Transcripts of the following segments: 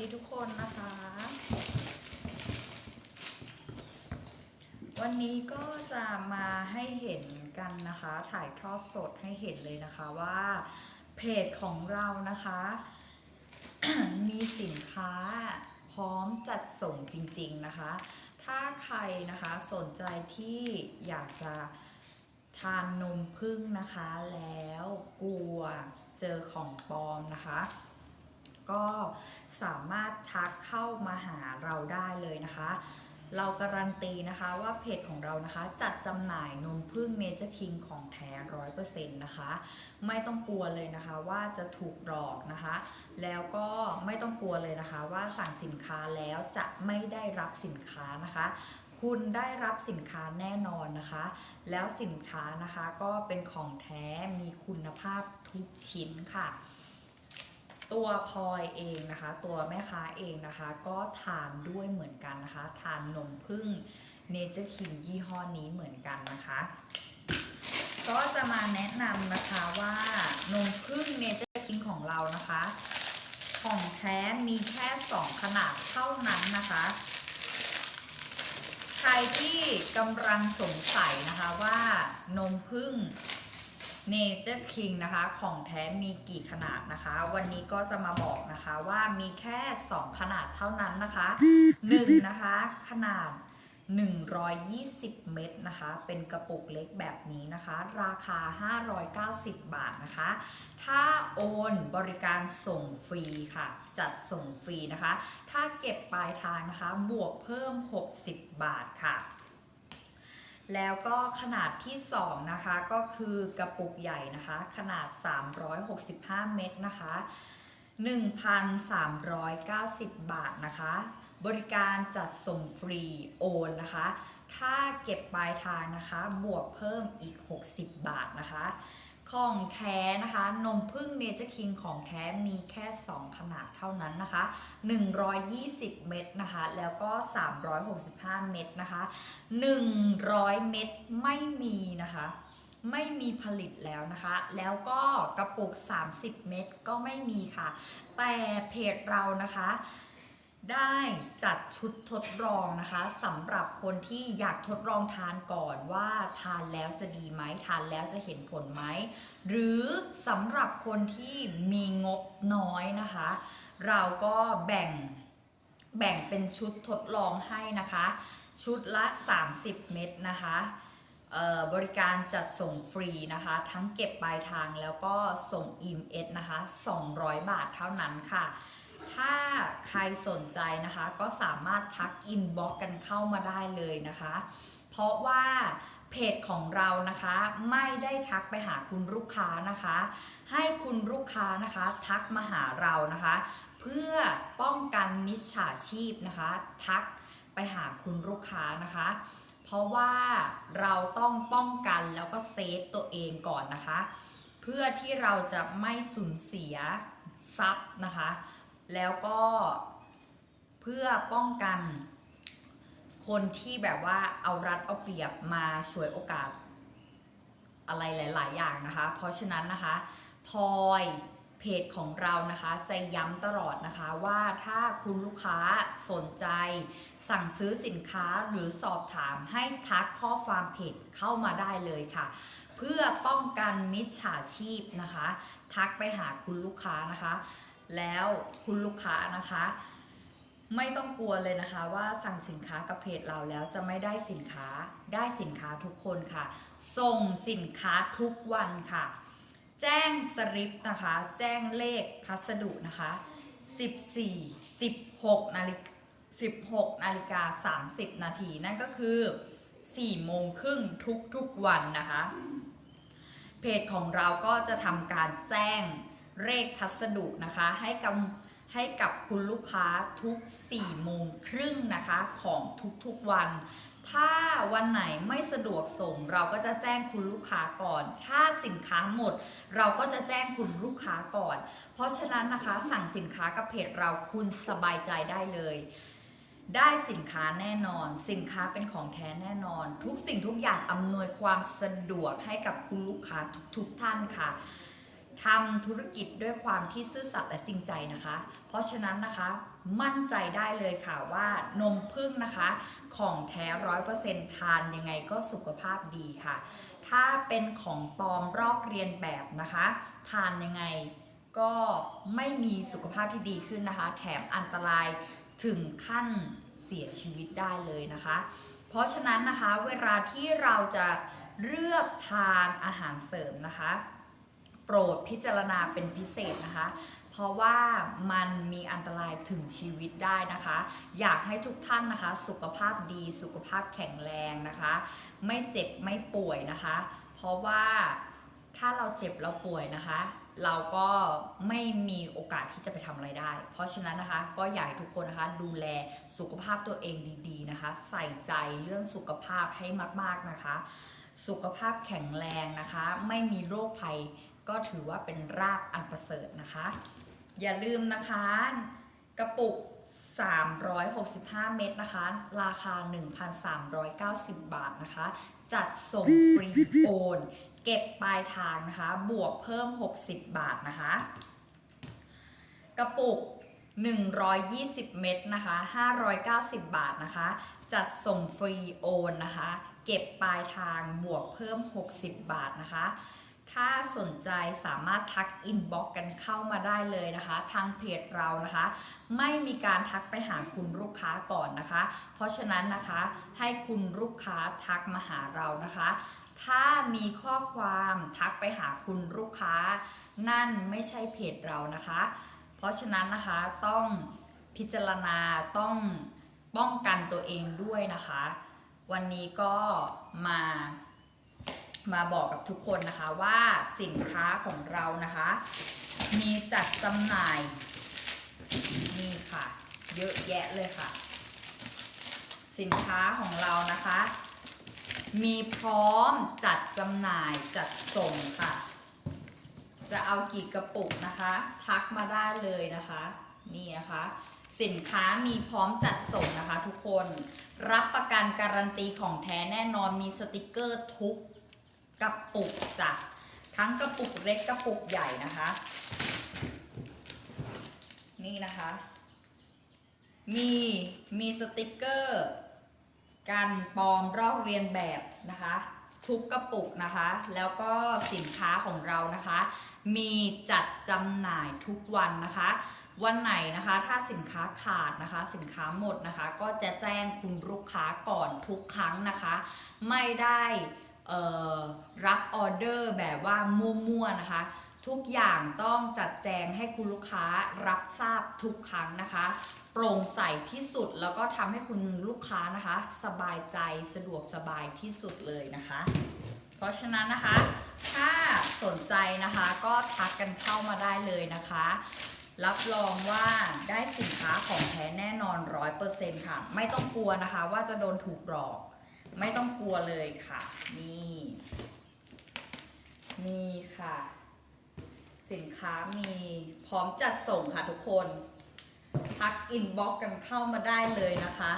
ดีทุกคนนะคะ วันนี้ก็จะมาให้เห็นกันนะคะ ถ่ายทอดสดให้เห็นเลยนะคะว่าเพจของเรานะคะ มีสินค้าพร้อมจัดส่งจริง ๆนะคะ ถ้าใครนะคะสนใจที่อยากจะทานนมพึ่งนะคะแล้วกลัวเจอของปลอมนะคะ ก็สามารถทักเข้ามาหาเราได้เลยนะคะ เราการันตีนะคะว่าเพจของเรานะคะจัดจำหน่ายนมพึ่งเนเจอร์คิงของแท้ร้อยเปอร์เซ็นต์นะคะ ไม่ต้องกลัวเลยนะคะว่าจะถูกหลอกนะคะ แล้วก็ไม่ต้องกลัวเลยนะคะว่าสั่งสินค้าแล้วจะไม่ได้รับสินค้านะคะคุณได้รับสินค้าแน่นอนนะคะ แล้วสินค้านะคะก็เป็นของแท้มีคุณภาพทุกชิ้นค่ะ ตัวพลอยเองนะคะ ตัวแม่ค้าเองนะคะ ก็ทานด้วยเหมือนกันนะคะ ทานนมพึ่งเนเจอร์คิงยี่ห้อนี้เหมือนกันนะคะ ก็จะมาแนะนำนะคะว่านมพึ่งเนเจอร์คิงของเรานะคะของแท้มีแค่ 2 ขนาดเท่านั้นนะคะ ใครที่กำลังสงสัยนะคะว่านมพึ่ง เนเจอร์คิงนะคะ ของแท้มีกี่ขนาดนะคะ วันนี้ก็จะมาบอกนะคะว่ามีแค่ 2 ขนาดเท่านั้นนะคะ1นะคะ ขนาด 120 เม็ดนะคะ เป็นกระปุกเล็กแบบนี้นะคะ ราคา 590 บาทนะคะ ถ้าโอนบริการส่งฟรีค่ะ จัดส่งฟรีนะคะ ถ้าเก็บปลายทางนะคะ บวกเพิ่ม 60 บาทค่ะ แล้วก็ขนาดที่ 2 นะคะ ก็คือกระปุกใหญ่นะคะ ขนาด 365 เม็ดนะคะ 1,390 บาทนะคะ บริการจัดส่งฟรีโอนนะคะ ถ้าเก็บปลายทางนะคะ บวกเพิ่มอีก 60 บาทนะคะ ของแท้นะคะ นมพึ่งเนเจอร์คิงของแท้มีแค่ 2 ขนาดเท่านั้นนะคะ 120 เม็ดนะคะ แล้วก็ 365 เม็ดนะคะ 100 เม็ดไม่มีนะคะไม่มีผลิตแล้วนะคะ แล้วก็กระปุก 30 เม็ดก็ไม่มีค่ะ แต่เพจเรานะคะ ได้จัดชุดทดลองนะคะสำหรับคนที่อยากทดลองทานก่อนว่าทานแล้วจะดีไหมทานแล้วจะเห็นผลไหมหรือสำหรับคนที่มีงบน้อยนะคะ เราก็แบ่งแบ่งเป็นชุดทดลองให้นะคะ ชุดละ 30 เม็ดนะคะบริการจัดส่งฟรีนะคะ ทั้งเก็บปลายทางแล้วก็ส่ง EMS นะคะ 200 บาทเท่านั้นค่ะ ถ้าใครสนใจนะคะ ก็สามารถทักอินบ็อกกันเข้ามาได้เลยนะคะ เพราะว่าเพจของเรานะคะไม่ได้ทักไปหาคุณลูกค้านะคะ ให้คุณลูกค้านะคะทักมาหาเรานะคะ เพื่อป้องกันมิจฉาชีพนะคะ ทักไปหาคุณลูกค้านะคะ เพราะว่าเราต้องป้องกันแล้วก็เซฟตัวเองก่อนนะคะ เพื่อที่เราจะไม่สูญเสียทรัพย์นะคะ แล้วก็เพื่อป้องกันคนที่แบบว่าเอารัดเอาเปรียบมาช่วยโอกาสอะไรหลาย ๆ อย่างนะคะ เพราะฉะนั้นนะคะพลอยเพจของเรานะคะจะย้ำตลอดนะคะว่าถ้าคุณลูกค้าสนใจ สั่งซื้อสินค้าหรือสอบถามให้ทักข้อความเพจเข้ามาได้เลยค่ะ เพื่อป้องกันมิจฉาชีพนะคะ ทักไปหาคุณลูกค้านะคะ แล้วคุณลูกค้านะคะ ไม่ต้องกลัวเลยนะคะว่าสั่งสินค้ากับเพจเราแล้วจะไม่ได้สินค้าได้สินค้าทุกคนค่ะ ส่งสินค้าทุกวันค่ะ แจ้งสลิปนะคะ แจ้งเลขพัสดุนะคะ 14 16นาฬิกา16นาฬิกา30 นาทีนั่นก็คือ4โมงครึ่งทุกๆวันนะคะ เพจของเราก็จะทำการแจ้ง เลขพัสดุนะคะ ให้กับให้กับคุณลูกค้าทุก4โมงครึ่งนะคะของทุกๆวัน ถ้าวันไหนไม่สะดวกส่ง เราก็จะแจ้งคุณลูกค้าก่อน ถ้าสินค้าหมด เราก็จะแจ้งคุณลูกค้าก่อน เพราะฉะนั้นนะคะสั่งสินค้ากับเพจเราคุณสบายใจได้เลยได้สินค้าแน่นอน สินค้าเป็นของแท้แน่นอน ทุกสิ่งทุกอย่างอำนวยความสะดวกให้กับคุณลูกค้าทุกๆท่านค่ะ ทำธุรกิจด้วยความที่ซื่อสัตย์และจริงใจนะคะ เพราะฉะนั้นนะคะมั่นใจได้เลยค่ะว่านมพึ่งนะคะ ของแท้ร้อยเปอร์เซ็นต์ทานยังไงก็สุขภาพดีค่ะ ถ้าเป็นของปลอมรอกเรียนแบบนะคะ ทานยังไงก็ไม่มีสุขภาพที่ดีขึ้นนะคะ แถมอันตรายถึงขั้นเสียชีวิตได้เลยนะคะ เพราะฉะนั้นนะคะเวลาที่เราจะเลือกทานอาหารเสริมนะคะ โปรดพิจารณาเป็นพิเศษนะคะ เพราะว่ามันมีอันตรายถึงชีวิตได้นะคะ อยากให้ทุกท่านนะคะ สุขภาพดีสุขภาพแข็งแรงนะคะ ไม่เจ็บไม่ป่วยนะคะ เพราะว่าถ้าเราเจ็บเราป่วยนะคะ เราก็ไม่มีโอกาสที่จะไปทำอะไรได้ เพราะฉะนั้นนะคะก็อยากให้ทุกคนนะคะ ดูแลสุขภาพตัวเองดีๆนะคะ ใส่ใจเรื่องสุขภาพให้มากๆนะคะ สุขภาพแข็งแรงนะคะ ไม่มีโรคภัย ก็ถือว่าเป็นราบอันประเสริฐนะคะ อย่าลืมนะคะ กระปุก 365 เม็ดนะคะ ราคา 1,390 บาทนะคะ จัดส่งฟรีโอน เก็บปลายทางนะคะ บวกเพิ่ม 60 บาทนะคะ กระปุก 120 เม็ดนะคะ 590 บาทนะคะ จัดส่งฟรีโอนนะคะ เก็บปลายทางบวกเพิ่ม 60 บาทนะคะ ถ้าสนใจสามารถทักอินบ็อกกันเข้ามาได้เลยนะคะ ทางเพจเรานะคะ ไม่มีการทักไปหาคุณลูกค้าก่อนนะคะ เพราะฉะนั้นนะคะให้คุณลูกค้าทักมาหาเรานะคะ ถ้ามีข้อความทักไปหาคุณลูกค้า นั่นไม่ใช่เพจเรานะคะ เพราะฉะนั้นนะคะต้องพิจารณาต้องป้องกันตัวเองด้วยนะคะ วันนี้ก็มา มาบอกกับทุกคนนะคะว่าสินค้าของเรานะคะ มีจัดจำหน่าย นี่ค่ะ เยอะแยะเลยค่ะ สินค้าของเรานะคะ มีพร้อมจัดจำหน่ายจัดส่งค่ะ จะเอากี่กระปุกนะคะ ทักมาได้เลยนะคะ นี่นะคะสินค้ามีพร้อมจัดส่งนะคะทุกคน รับประกันการันตีของแท้แน่นอนมีสติกเกอร์ทุก กระปุกจ้ะทั้งกระปุกเล็กกระปุกใหญ่นะคะ นี่นะคะมีมีสติกเกอร์กันปลอมรอกเรียนแบบนะคะ ทุกกระปุกนะคะ แล้วก็สินค้าของเรานะคะ มีจัดจำหน่ายทุกวันนะคะ วันไหนนะคะถ้าสินค้าขาดนะคะ สินค้าหมดนะคะ ก็จะแจ้งคุณลูกค้าก่อนทุกครั้งนะคะ ไม่ได้ รับออเดอร์แบบว่ามั่วๆนะคะ ทุกอย่างต้องจัดแจงให้คุณลูกค้ารับทราบทุกครั้งนะคะ โปร่งใสที่สุดแล้วก็ทำให้คุณลูกค้านะคะ สบายใจสะดวกสบายที่สุดเลยนะคะ เพราะฉะนั้นนะคะ ถ้าสนใจนะคะก็ทักกันเข้ามาได้เลยนะคะรับรองว่าได้สินค้าของแท้แน่นอนร้อยเปอร์เซ็นต์ค่ะ ไม่ต้องกลัวนะคะว่าจะโดนถูกหลอก ไม่ต้องกลัวเลยค่ะ นี่ นี่ค่ะ สินค้ามีพร้อมจัดส่งค่ะทุกคน ทักอินบ็อกกันเข้ามาได้เลยนะคะ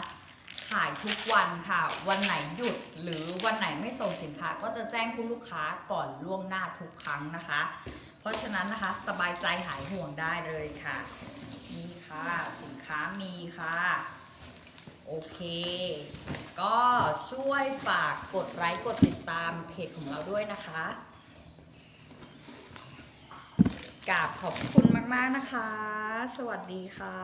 ขายทุกวันค่ะ วันไหนหยุดหรือวันไหนไม่ส่งสินค้าก็จะแจ้งคุณลูกค้าก่อนล่วงหน้าทุกครั้งนะคะ เพราะฉะนั้นนะคะสบายใจหายห่วงได้เลยค่ะ นี่ค่ะ สินค้ามีค่ะ โอเค ก็ช่วยฝากกดไลค์กดติดตามเพจของเราด้วยนะคะกราบขอบคุณมาก ๆ นะคะ สวัสดีค่ะ